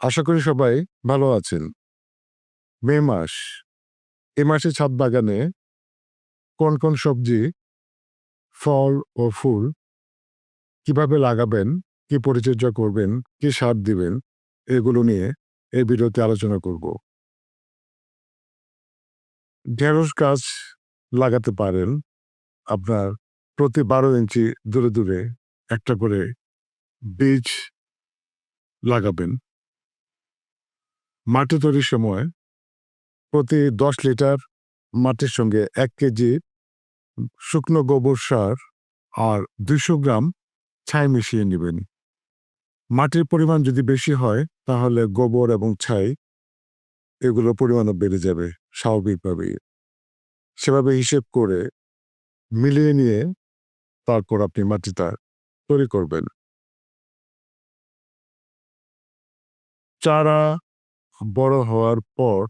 আশা করি সবাই ভালো আছেন। মে মাস, এ মাসে ছাদ বাগানে কোন কোন সবজি, ফল ও ফুল কীভাবে লাগাবেন, কি পরিচর্যা করবেন, কি সার দিবেন, এগুলো নিয়ে এই ভিডিওতে আলোচনা করব। ঢেঁড়স গাছ লাগাতে পারেন আপনার প্রতি বারো ইঞ্চি দূরে দূরে একটা করে বীজ লাগাবেন। মাটি তৈরির সময় প্রতি দশ লিটার মাটির সঙ্গে এক কেজি শুকনো গোবর সার আর দুইশো গ্রাম ছাই মিশিয়ে নেবেন। মাটির পরিমাণ যদি বেশি হয়, তাহলে গোবর এবং ছাই এগুলোর পরিমাণও বেড়ে যাবে স্বাভাবিকভাবেই। সেভাবে হিসেব করে মিলিয়ে নিয়ে তারপর আপনি মাটিটা তৈরি করবেন। চারা বড় হওয়ার পর,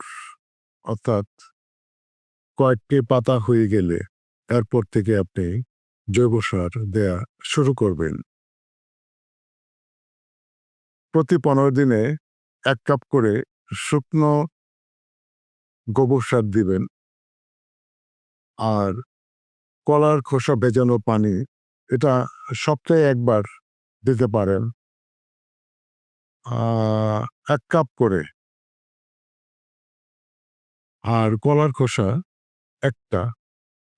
অর্থাৎ কয়েকটি পাতা হয়ে গেলে এরপর থেকে আপনি জৈব সার দেয়া শুরু করবেন। প্রতি পনেরো দিনে এক কাপ করে শুকনো গোবর সার দিবেন। আর কলার খোসা ভেজানো পানি এটা সপ্তাহে একবার দিতে পারেন। এক কাপ করে আর কলার খোসা একটা,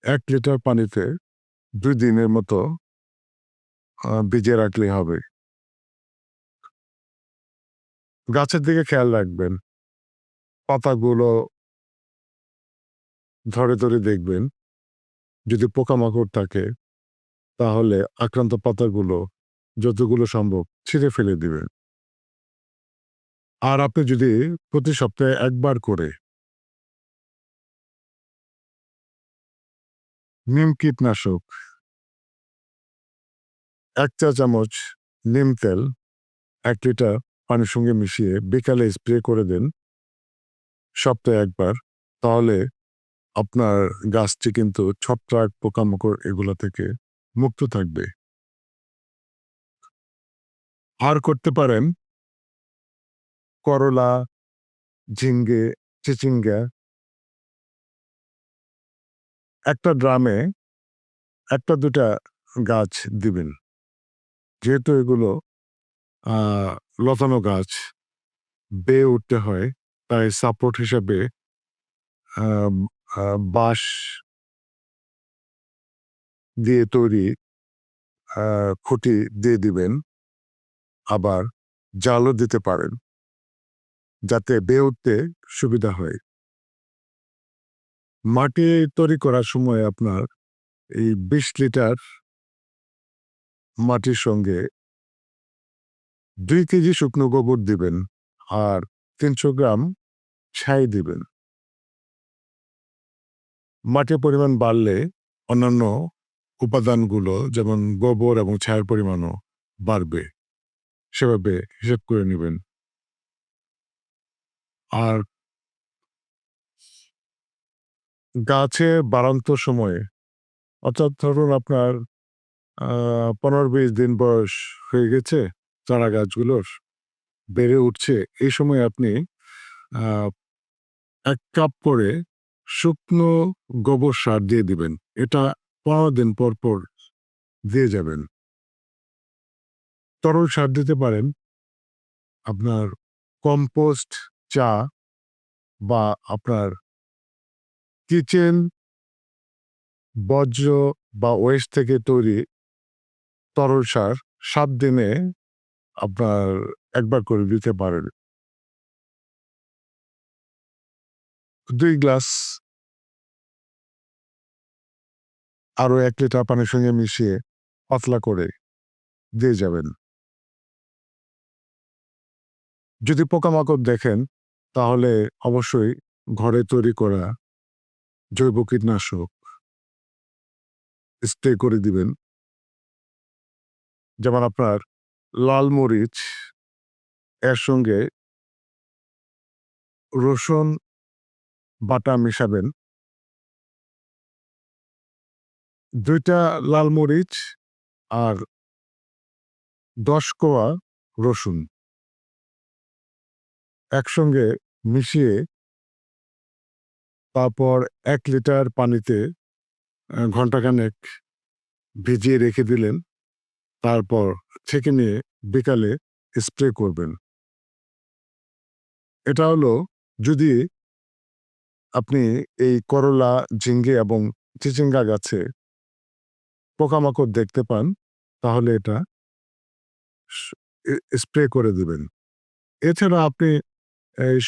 এক লিটার পানিতে দুই দিনের মতো ভিজিয়ে রাখলে হবে। গাছের দিকে খেয়াল রাখবেন। পাতাগুলো ধরে ধরে দেখবেন। যদি পোকামাকড় থাকে, তাহলে আক্রান্ত পাতাগুলো যতগুলো সম্ভব ছিঁড়ে ফেলে দিবেন। আর আপনি যদি প্রতি সপ্তাহে একবার করে নিম কীটনাশক। এক চা চামচ নিম তেল, এক লিটার পানির সঙ্গে মিশিয়ে বিকালে স্প্রে করে দেন। সপ্তাহে একবার। তাহলে আপনার গাছটি কিন্তু ছত্রাক, পোকামাকড় এগুলো থেকে মুক্ত থাকবে। আর করতে পারেন করলা, ঝিঙ্গে, চিচিঙ্গা একটা ড্রামে একটা দুটা গাছ দিবেন। যেহেতু এগুলো লতানো গাছ, বেয়ে উঠতে হয়, তাই সাপোর্ট হিসাবে বাঁশ দিয়ে তৈরি খুঁটি দিয়ে দিবেন। আবার জালও দিতে পারেন, যাতে বেয়ে উঠতে সুবিধা হয়। মাটি তৈরি করার সময় আপনার এই বিশ লিটার মাটির সঙ্গে দুই কেজি শুকনো গোবর দিবেন আর তিনশো গ্রাম ছাই দিবেন। মাটির পরিমাণ বাড়লে অন্যান্য উপাদানগুলো যেমন গোবর এবং ছায়ের পরিমাণও বাড়বে। সেভাবে হিসেব করে নেবেন। আর গাছে বাড়ান্ত সময়ে, অর্থাৎ ধরুন আপনার পনেরো বিশ দিন বয়স হয়ে গেছে, চারা গাছগুলোর, বেড়ে উঠছে, এই সময় আপনি এক কাপ করে শুকনো গোবর সার দিয়ে দিবেন। এটা পনেরো দিন পর পর দিয়ে যাবেন। তরল সার দিতে পারেন, আপনার কম্পোস্ট চা বা আপনার কিচেন বজ্র বা ওয়েস্ট থেকে তৈরি তরল সার সাত দিনে আপনার একবার করে দিতে পারেন। দুই গ্লাস আরও এক লিটার পানির সঙ্গে মিশিয়ে পাতলা করে দিয়ে যাবেন। যদি পোকামাকড় দেখেন, তাহলে অবশ্যই ঘরে তৈরি করা জৈব কীটনাশক স্প্রে করে দিবেন। যেমন আপনার লাল মরিচ, এর সঙ্গে রসুন, বাটা মিশাবেন। দুইটা লাল মরিচ আর দশ কোয়া রসুন একসঙ্গে মিশিয়ে তারপর এক লিটার পানিতে ঘন্টাখানেক ভিজিয়ে রেখে দিলেন। তারপর ছেঁকে নিয়ে বিকালে স্প্রে করবেন। এটা হলো যদি আপনি এই করলা, ঝিঙ্গে এবং চিচিঙ্গা গাছে পোকামাকড় দেখতে পান, তাহলে এটা স্প্রে করে দিবেন। এছাড়া আপনি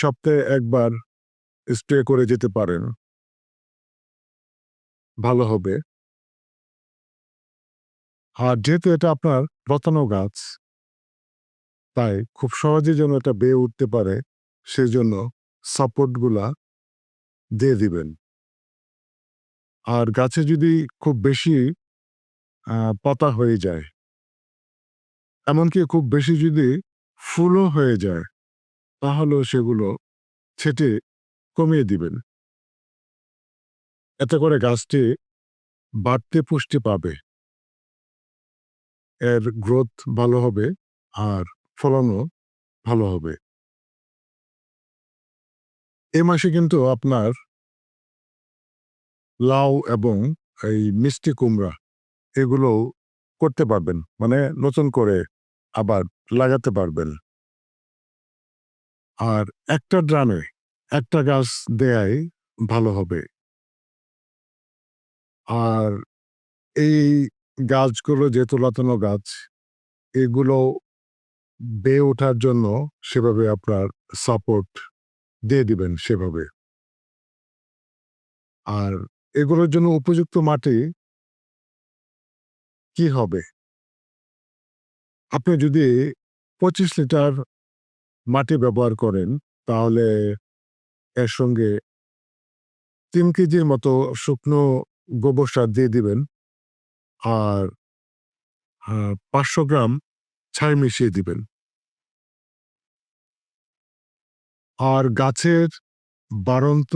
সপ্তাহে ১ স্প্রে করে যেতে পারেন। ভালো হবে। আর যেহেতু এটা আপনার লতানো গাছ তাই খুব সহজেই যেন এটা বেয়ে উঠতে পারে, সেজন্য সাপোর্টগুলা দিয়ে দিবেন। আর গাছে যদি খুব বেশি পাতা হয়ে যায় এমনকি খুব বেশি যদি ফুলও হয়ে যায়, তাহলেও সেগুলো ছেঁটে কমিয়ে দিবেন। এতে করে গাছটি বাড়তে পুষ্টি পাবে। এর গ্রোথ ভালো হবে আর ফলনও ভালো হবে। এ মাসে কিন্তু আপনার লাউ এবং এই মিষ্টি কুমড়া এগুলো করতে পারবেন। মানে নতুন করে আবার লাগাতে পারবেন। আর একটা ড্রামে একটা গাছ দেয়াই ভালো হবে। আর এই গাছগুলো যে লতানো গাছ, এগুলো বেয়ে ওঠার জন্য সেভাবে আপনার সাপোর্ট দিয়ে দিবেন সেভাবে। আর এগুলোর জন্য উপযুক্ত মাটি কি হবে? আপনি যদি ২৫ লিটার মাটি ব্যবহার করেন, তাহলে এর সঙ্গে তিন কেজির মতো শুকনো গোবর সার দিয়ে দিবেন। আর পাঁচশো গ্রাম ছাই মিশিয়ে দিবেন। আর গাছের বাড়ন্ত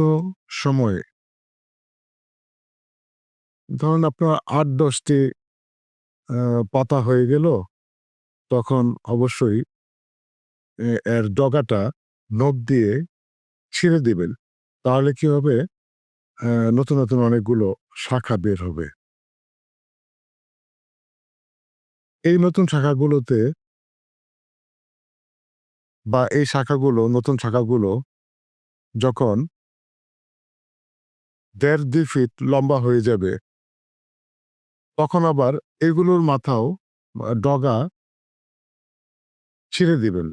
সময়ে ধরুন আপনার ৮-১০ টি পাতা হয়ে গেল, তখন অবশ্যই এর ডগাটা নখ দিয়ে ছিঁড়ে দিবেন। তাহলে কি হবে? নতুন, নতুন অনেকগুলো শাখা বের হবে। এই নতুন শাখাগুলোতে বা এই শাখাগুলো নতুন শাখাগুলো যখন ১.৫-২ ফিট লম্বা হয়ে যাবে তখন আবার এগুলোর মাথাও ডগা ছিঁড়ে দিবেন।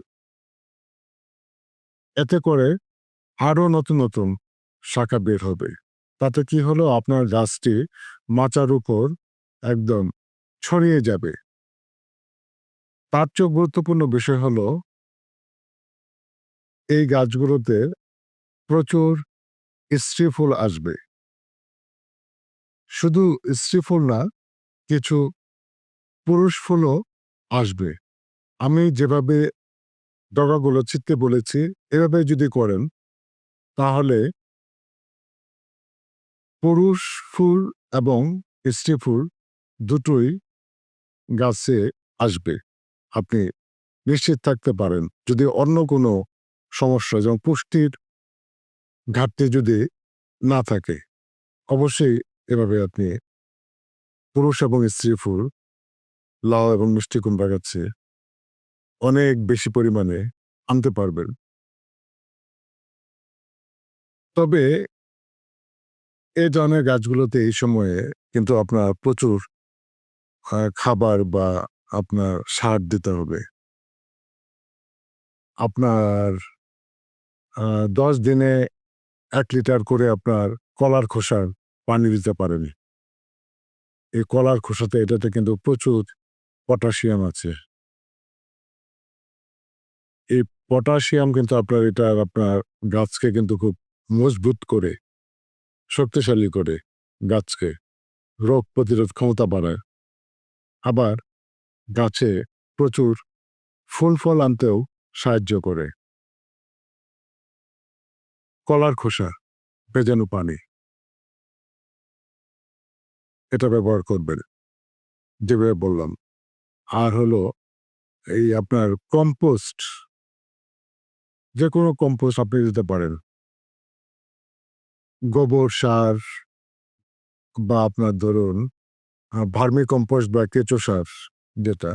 এতে করে আরও নতুন, নতুন শাখা বের হবে। তাতে কি হলো? আপনার গাছটি মাচার উপর একদম ছড়িয়ে যাবে। তার চেয়েও গুরুত্বপূর্ণ বিষয় হলো এই গাছগুলোতে প্রচুর স্ত্রী ফুল আসবে। শুধু স্ত্রী ফুল না, কিছু পুরুষ ফুলও আসবে। আমি যেভাবে ডগাগুলো ছিঁড়তে বলেছি, এভাবে যদি করেন, তাহলে পুরুষ ফুল এবং স্ত্রী ফুল দুটোই গাছে আসবে। আপনি নিশ্চিত থাকতে পারেন। যদি অন্য কোনো সমস্যা যেমন পুষ্টির ঘাটতি যদি না থাকে, অবশ্যই এভাবে আপনি পুরুষ এবং স্ত্রী ফুল, লাউ এবং মিষ্টি কুমড়া গাছে অনেক বেশি পরিমাণে আনতে পারবেন। তবে এ ধরনের গাছগুলোতে এই সময়ে কিন্তু আপনার প্রচুর খাবার বা আপনার সার দিতে হবে। আপনার দশ দিনে এক লিটার করে আপনার কলার খোসার পানি দিতে পারেন। এই কলার খোসাতে এটাতে কিন্তু প্রচুর পটাশিয়াম আছে। এই পটাশিয়াম কিন্তু আপনার, এটা আপনার গাছকে কিন্তু খুব মজবুত করে, শক্তিশালী করে গাছকে। রোগ প্রতিরোধ ক্ষমতা বাড়ায়। আবার গাছে প্রচুর ফুল-ফল আনতেও সাহায্য করে। কলার খোসা, ভেজানো পানি। এটা ব্যবহার করবেন। যেভাবে বললাম। আর হলো এই আপনার কম্পোস্ট যে কোনো কম্পোস্ট আপনি দিতে পারেন গোবর সার বা আপনার ধরুন ভার্মি কম্পোস্ট বা কেঁচো সার যেটা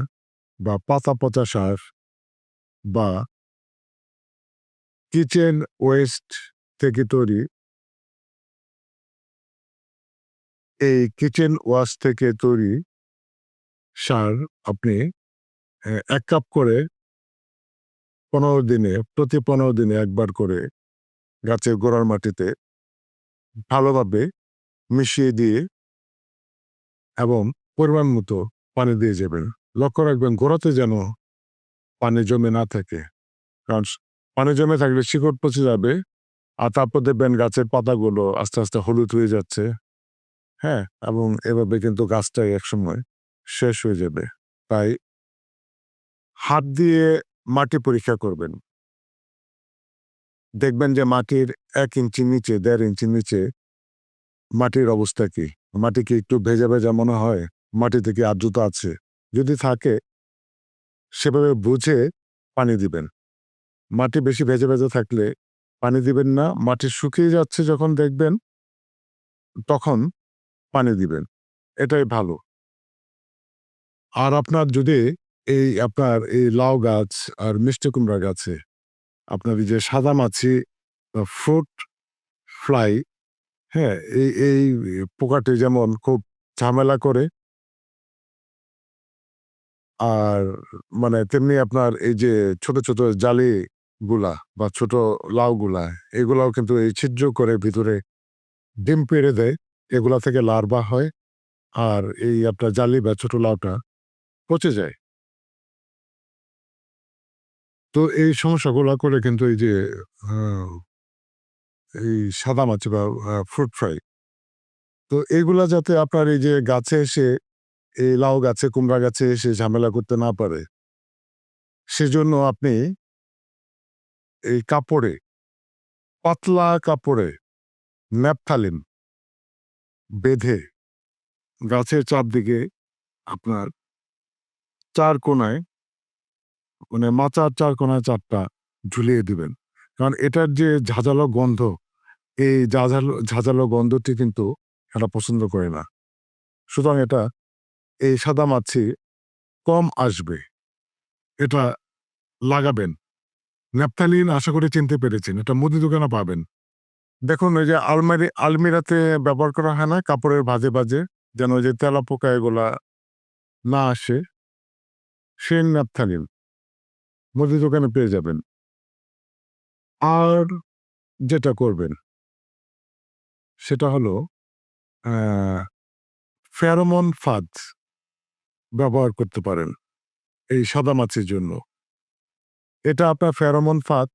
বা পাতা পচা সার বা কিচেন ওয়েস্ট থেকে তৈরি এই কিচেন ওয়াশ থেকে তৈরি সার আপনি এক কাপ করে পনেরো দিনে, প্রতি পনেরো দিনে একবার করে গাছের গোড়ার মাটিতে ভালোভাবে মিশিয়ে দিয়ে এবং পরিমাণ মতো পানি দিয়ে যাবেন। লক্ষ্য রাখবেন গোড়াতে যেন পানি জমে না থাকে। কারণ পানি জমে থাকলে শিকড় পচে যাবে আর তারপর দেখবেন গাছের পাতাগুলো আস্তে আস্তে হলুদ হয়ে যাচ্ছে। হ্যাঁ এবং এভাবে কিন্তু গাছটাই একসময় শেষ হয়ে যাবে। তাই হাত দিয়ে মাটি পরীক্ষা করবেন। দেখবেন যে মাটির এক ইঞ্চি নিচে, দেড় ইঞ্চি নিচে মাটির অবস্থা কি? মাটি কি একটু ভেজা ভেজা মনে হয়? মাটি থেকে আর্দ্রতা আছে? যদি থাকে, সেভাবে বুঝে পানি দিবেন। মাটি বেশি ভেজা ভেজা থাকলে পানি দিবেন না। মাটি শুকিয়ে যাচ্ছে যখন দেখবেন, তখন পানি দিবেন। এটাই ভালো। আর আপনার যদি এই আপনার এই লাউ গাছ আর মিষ্টি কুমড়া গাছে আপনার যে সাদা মাছি বা ফ্রুট ফ্লাই হ্যাঁ এই এই পোকাটি যেমন খুব ঝামেলা করে আর মানে তেমনি আপনার এই যে ছোট ছোট জালি গুলা বা ছোট লাউগুলা, এগুলাও কিন্তু এই ছিদ্র করে ভিতরে ডিম পেড়ে দেয়, এগুলা থেকে লার্ভা হয় আর এই আপনার জালি বা ছোট লাউটা পচে যায়। এই সমস্যাগুলো করে কিন্তু এই যে এই সাদা মাছ বা ফ্রুট ফ্রাই তো এইগুলা যাতে আপনার এই যে গাছে এসে, এই লাউ গাছে, কুমড়া গাছে এসে ঝামেলা করতে না পারে, সেজন্য আপনি এই কাপড়ে, পাতলা কাপড়ে ন্যাপথালিন বেঁধে গাছের চারদিকে আপনার চার কোনায় মানে মাচার চার কোনায় চারটা ঝুলিয়ে দিবেন। কারণ এটার যে ঝাঁঝালো গন্ধ, এই ঝাঁঝালো ঝাঁঝালো গন্ধটি কিন্তু এটা পছন্দ করে না। সুতরাং এটা, এই সাদা মাছি কম আসবে। এটা লাগাবেন। ন্যাপথালিন আশা করি চিনতে পেরেছেন, এটা মুদি দোকানে পাবেন। দেখুন, ওই যে আলমারি, আলমিরাতে ব্যবহার করা হয় না, কাপড়ের ভাজে ভাজে, যেন ওই যে তেলা পোকা এগুলা না আসে। সেই ন্যাপথালিন। মুদি দোকানে পেয়ে যাবেন। আর যেটা করবেন, সেটা হলো ফেরোমন ফাদ ব্যবহার করতে পারেন এই সাদা মাছির জন্য। এটা আপনার ফেরোমন ফাঁদ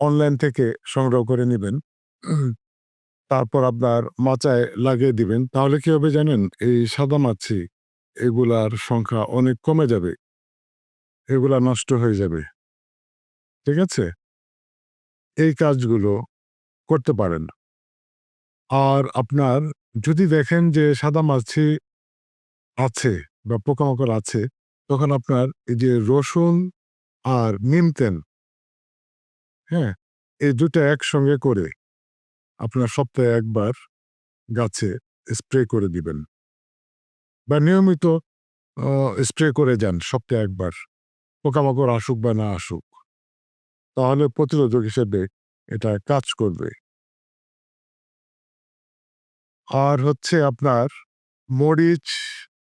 অনলাইন থেকে সংগ্রহ করে নেবেন। তারপর আপনার মাচায় লাগিয়ে দিবেন। তাহলে কি হবে জানেন? এই সাদা মাছি, এগুলার সংখ্যা অনেক কমে যাবে। এগুলা নষ্ট হয়ে যাবে। ঠিক আছে? এই কাজগুলো করতে পারেন। আর আপনার যদি দেখেন যে সাদা মাছি আছে বা পোকামাকড় আছে, তখন আপনার এই যে রসুন আর নিম তেল হ্যাঁ এই দুটো একসঙ্গে করে আপনার সপ্তাহে একবার গাছে স্প্রে করে দিবেন। বা নিয়মিত স্প্রে করে যান সপ্তাহে একবার। পোকামাকড় আসুক বা না আসুক, তাহলে প্রতিরোধক হিসেবে এটা কাজ করবে। আর হচ্ছে আপনার মরিচ,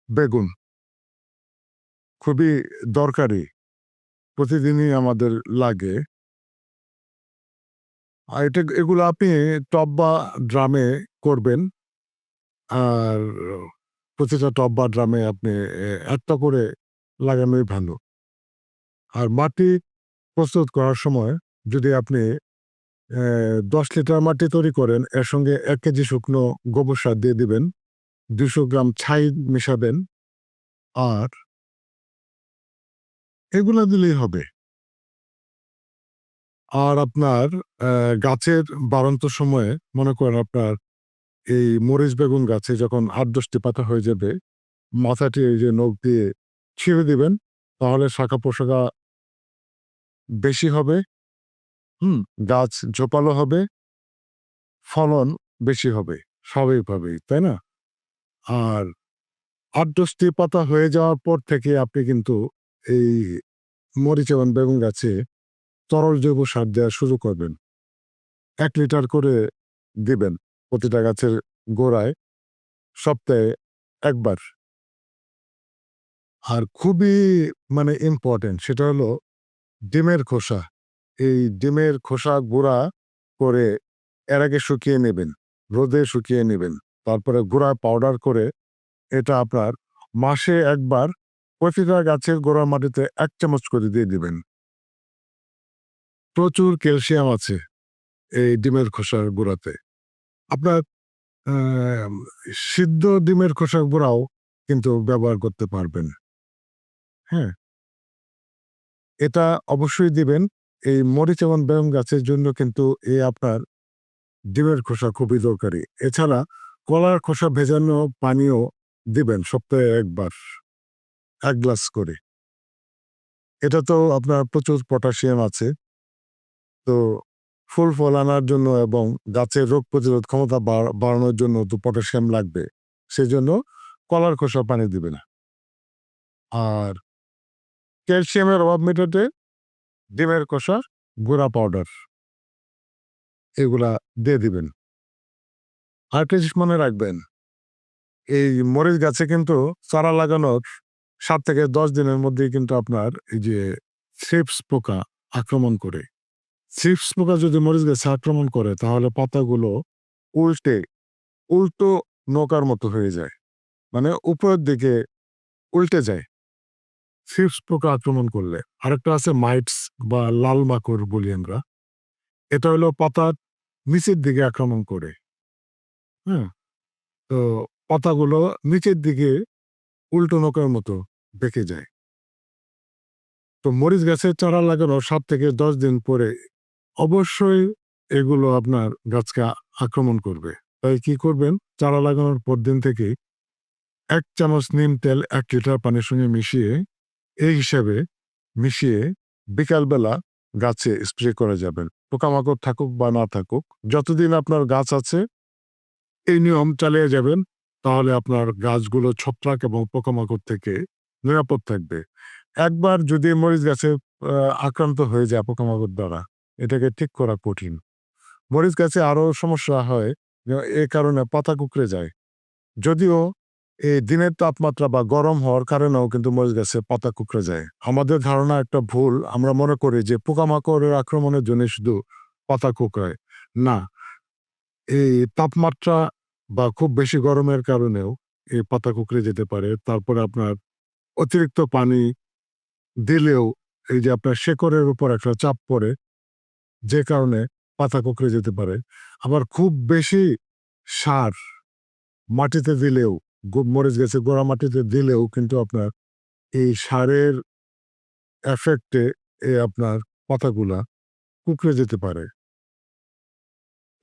বেগুন খুবই দরকারি, প্রতিদিনই আমাদের লাগে। আর এটা, এগুলো আপনি টব বা ড্রামে করবেন। আর প্রতিটা টব বা ড্রামে আপনি একটা করে লাগানোই ভালো। আর মাটি প্রস্তুত করার সময় যদি আপনি দশ লিটার মাটি তৈরি করেন, এর সঙ্গে এক কেজি শুকনো গোবর সার দিয়ে দিবেন, দুশো গ্রাম ছাই মিশাবেন, আর এগুলা দিলেই হবে। আর আপনার গাছের বাড়ন্ত সময়ে মনে করেন আপনার এই মরিচ বেগুন গাছে যখন আট দশটি পাতা হয়ে যাবে, মাথাটি এই যে নখ দিয়ে ছিঁড়ে দিবেন, তাহলে শাখা পোশাকা বেশি হবে, হুম, গাছ ঝোপালো হবে, ফলন বেশি হবে, স্বাভাবিকভাবেই, তাই না? আর আট দশটি পাতা হয়ে যাওয়ার পর থেকে আপনি কিন্তু এই মরিচ এবং বেগুন গাছে তরল জৈব সার দেওয়া শুরু করবেন। এক লিটার করে দিবেন প্রতিটা গাছের গোড়ায় সপ্তাহে একবার। আর খুবই মানে ইম্পর্টেন্ট সেটা হলো ডিমের খোসা। এই ডিমের খোসা গুঁড়া করে এর আগে শুকিয়ে নেবেন, রোদে শুকিয়ে নেবেন। তারপরে গুঁড়া পাউডার করে এটা আপনার মাসে একবার প্রতিটা গাছের গোড়া মাটিতে এক চামচ করে দিয়ে দিবেন। প্রচুর ক্যালসিয়াম আছে এই ডিমের খোসার গুঁড়াতে। আপনার সিদ্ধ ডিমের খোসা গুঁড়াও কিন্তু ব্যবহার করতে পারবেন। হ্যাঁ? এটা অবশ্যই দিবেন। এই মরিচ এবং বেগম গাছের জন্য কিন্তু এই আপনার ডিমের খোসা খুবই দরকারি। এছাড়া কলার খোসা ভেজানো পানীয় দিবেন সপ্তাহে একবার, এক গ্লাস করে। এটা তো আপনার প্রচুর পটাশিয়াম আছে। তো ফুল ফল আনার জন্য এবং গাছের রোগ প্রতিরোধ ক্ষমতা বাড়- বাড়ানোর জন্য তো পটাশিয়াম লাগবে। সেজন্য কলার খোসা পানি দিবে না আর ক্যালসিয়ামের অভাব মেটাতে ডিমের কষা গুঁড়া পাউডার। এগুলা দিয়ে দিবেন। আর জিনিস মনে রাখবেন। এই মরিচ গাছে কিন্তু চারা লাগানোর সাত থেকে দশ দিনের মধ্যেই কিন্তু আপনার এই যে থ্রিপস পোকা আক্রমণ করে। থ্রিপস পোকা যদি মরিচ গাছে আক্রমণ করে, তাহলে পাতাগুলো উল্টে, উল্টো নৌকার মতো হয়ে যায়। মানে উপরের দিকে উল্টে যায়। থ্রিপস পোকা আক্রমণ করলে। আরেকটা আছে মাইটস বা লাল মাকড় বলি আমরা। এটা হলো পাতার নিচের দিকে আক্রমণ করে। হ্যাঁ? তো পাতাগুলো নিচের দিকে উল্টো নৌকার মতো বেঁকে যায়। তো মরিচ গাছের চারা লাগানোর সাত থেকে দশ দিন পরে অবশ্যই এগুলো আপনার গাছকে আক্রমণ করবে। তাই কি করবেন? চারা লাগানোর পর দিন থেকে এক চামচ নিম তেল এক লিটার পানির সঙ্গে মিশিয়ে এই হিসাবে মিশিয়ে বিকালবেলা গাছে স্প্রে করা যাবেন। পোকামাকড় থাকুক বা না থাকুক, যতদিন আপনার গাছ আছে, এই নিয়ম চালিয়ে যাবেন, তাহলে আপনার গাছগুলো ছত্রাক এবং পোকামাকড় থেকে নিরাপদ থাকবে। একবার যদি মরিচ গাছে আক্রান্ত হয়ে যায় পোকামাকড় দ্বারা, এটাকে ঠিক করা কঠিন। মরিচ গাছে আরও সমস্যা হয়, এ কারণে পাতা কুকড়ে যায়। যদিও এই দিনের তাপমাত্রা বা গরম হওয়ার কারণেও কিন্তু মরিচ গাছে পাতা কুকড়ে যায়। আমাদের ধারণা একটা ভুল। আমরা মনে করি যে পোকামাকড়ের আক্রমণের জন্য শুধু পাতা কুকড়ায়। না, এই তাপমাত্রা বা খুব বেশি গরমের কারণেও এই পাতা কুকড়ে যেতে পারে। তারপরে আপনার অতিরিক্ত পানি দিলেও এই যে আপনার শেকড়ের উপর একটা চাপ পড়ে, যে কারণে পাতা কুকড়ে যেতে পারে। আবার খুব বেশি সার মাটিতে দিলেও মরিচ গেছে গোড়া মাটিতে দিলেও কিন্তু আপনার এই সারের এফেক্টে এই আপনার পাতাগুলা কুকড়ে যেতে পারে।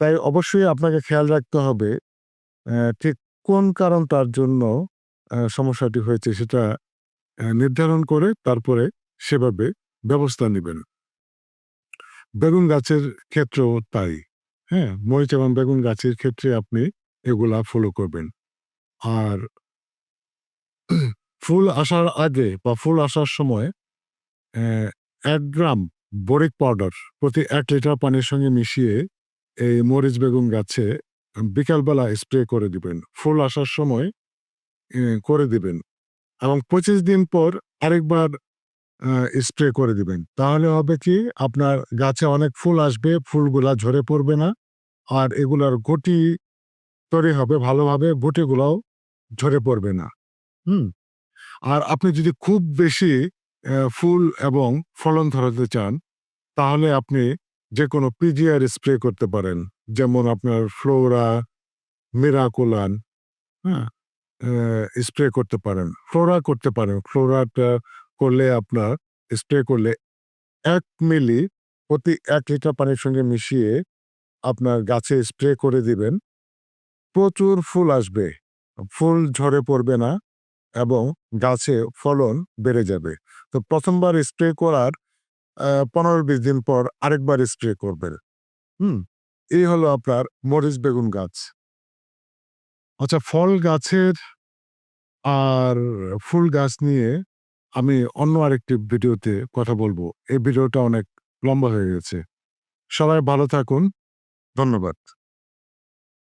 তাই অবশ্যই আপনাকে খেয়াল রাখতে হবে ঠিক কোন কারণ তার জন্য সমস্যাটি হয়েছে সেটা নির্ধারণ করে তারপরে সেভাবে ব্যবস্থা নেবেন। বেগুন গাছের ক্ষেত্রেও তাই হ্যাঁ? মরিচ এবং বেগুন গাছের ক্ষেত্রে আপনি এগুলা ফলো করবেন। আর ফুল আসার আগে বা ফুল আসার সময় এক গ্রাম বোরিক পাউডার প্রতি এক লিটার পানির সঙ্গে মিশিয়ে এই মরিচ বেগুন গাছে বিকালবেলা স্প্রে করে দিবেন। ফুল আসার সময় করে দিবেন এবং পঁচিশ দিন পর আরেকবার স্প্রে করে দিবেন। তাহলে হবে কি, আপনার গাছে অনেক ফুল আসবে, ফুলগুলা ঝরে পড়বে না। আর এগুলার গুটি তৈরি হবে ভালোভাবে গুটিগুলাও ঝরে পড়বে না। হুম? আর আপনি যদি খুব বেশি ফুল এবং ফলন ধরাতে চান, তাহলে আপনি যে কোনো পিজিআর স্প্রে করতে পারেন। যেমন আপনার ফ্লোরা মিরাকুলান হ্যাঁ? স্প্রে করতে পারেন। ফ্লোরা করতে পারেন। ফ্লোরাটা করলে আপনার স্প্রে করলে এক মিলি প্রতি এক লিটার পানির সঙ্গে মিশিয়ে আপনার গাছে স্প্রে করে দিবেন। প্রচুর ফুল আসবে। ফুল ঝরে পড়বে না এবং গাছে ফলন বেড়ে যাবে। তো প্রথমবার স্প্রে করার পনেরো বিশ দিন পর আরেকবার স্প্রে করবেন। হুম, এই হলো আপনার মরিচ বেগুন গাছ। আচ্ছা ফল গাছের আর ফুল গাছ নিয়ে আমি অন্য আরেকটি ভিডিওতে কথা বলব। এই ভিডিওটা অনেক লম্বা হয়ে গেছে। সবাই ভালো থাকুন। ধন্যবাদ।